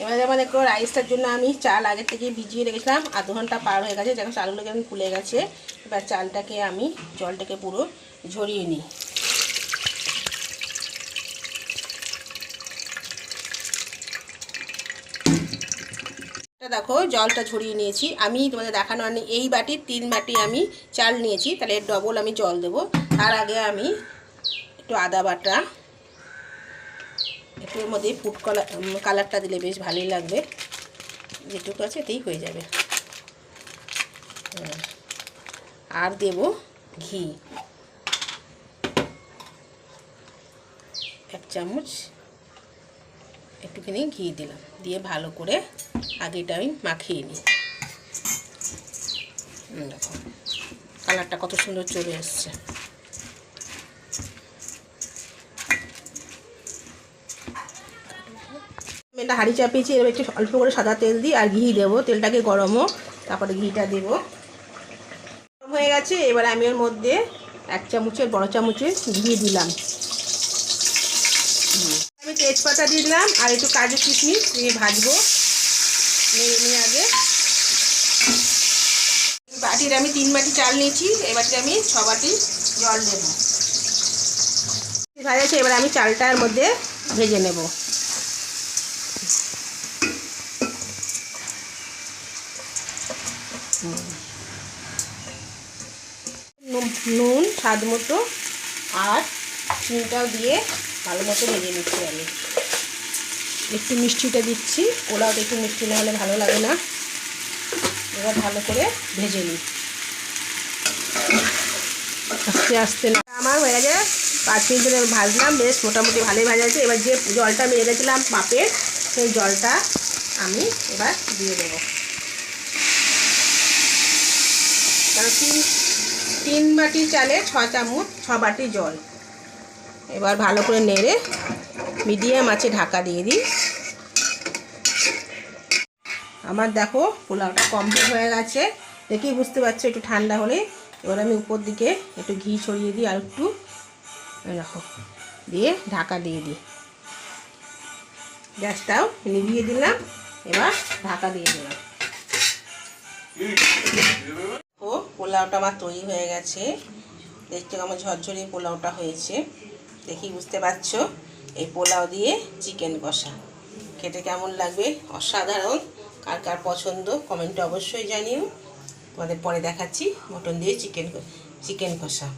এবার যেমন দেখো রাইসটার জন্য আমি চাল আগে থেকে ভিজিয়ে রেখেছিলাম। আধ ঘণ্টা পার হয়ে গেছে যেমন চালগুলো যেমন ফুলে গেছে। এবার চালটাকে আমি, জলটাকে পুরো ঝরিয়ে নিই। দেখো, জলটা ঝরিয়ে নিয়েছি। আমি তোমাদের দেখানো হয়নি, এই বাটির তিন বাটি আমি চাল নিয়েছি। তাহলে ডবল আমি জল দেবো। তার আগে আমি একটু আদা বাটা একটু এর মধ্যে ফুড কালার কালারটা দিলে বেশ ভালোই লাগবে। যেটুকু আছে এতেই হয়ে যাবে। আর দেব ঘি। এক চামচ একটুখানি ঘি দিলাম। দিয়ে ভালো করে আগে এটা আমি মাখিয়ে নিই। দেখো। কালারটা কত সুন্দর চলে এসছে। একটা হাঁড়ি চাপিয়েছি, এবার একটু অল্প করে সাদা তেল দিই আর ঘি দেবো। তেলটাকে গরমও, তারপরে ঘিটা দেবো। গরম হয়ে গেছে, এবার আমি ওর মধ্যে এক চামচের, বড় চামচের ঘি দিলাম। আমি তেজপাতা দিয়ে দিলাম, আর একটু কাজু কিশমিশ দিয়ে ভাজবো। নেড়ে নিয়ে আগে। বাটির আমি তিন বাটি চাল নিয়েছি বাটিতে আমি ছ বাটি জল দেব। ভাজা আছে এবার আমি চালটার মধ্যে ভেজে নেব। নুন স্বাদ মতো আর চিনিটাও দিয়ে ভালো মতো ভেজে নিচ্ছি আমি। একটু মিষ্টিটা দিচ্ছি পোলাওটা একটু মিষ্টি না হলে ভালো লাগে না। এবার ভালো করে ভেজে নিই। আস্তে আস্তে আমার হয়ে গেছে পাঁচ মিনিট ধরে ভাজলাম, বেশ মোটামুটি ভালোই ভাজা এবার যে জলটা আমি রেখেছিলাম পাপের, সেই জলটা আমি এবার দিয়ে দেবো। তিন তিন বাটি চালে ছ চামচ, ছ বাটি জল। এবার ভালো করে নেড়ে মিডিয়াম আছে ঢাকা দিয়ে দিই। আমার দেখো পোলাওটা কমপ্লিট হয়ে গেছে। দেখেই বুঝতে পারছ একটু ঠান্ডা হলে। এবার আমি উপর দিকে একটু ঘি ছড়িয়ে দিই আর একটু দেখো, দিয়ে ঢাকা দিয়ে দিই। গ্যাসটাও নিভিয়ে দিলাম, এবার ঢাকা দিয়ে দিলাম। পোলাওটা আমার তৈরি হয়ে গেছে। দেখতে আমার ঝরঝরে পোলাওটা হয়েছে। দেখি, বুঝতে পারছ? এই পোলাও দিয়ে চিকেন কষা। খেতে কেমন লাগবে? অসাধারণ। কার কার পছন্দ কমেন্টে অবশ্যই জানিও। তোমাদের পরে দেখাচ্ছি মটন দিয়ে চিকেন চিকেন কষা।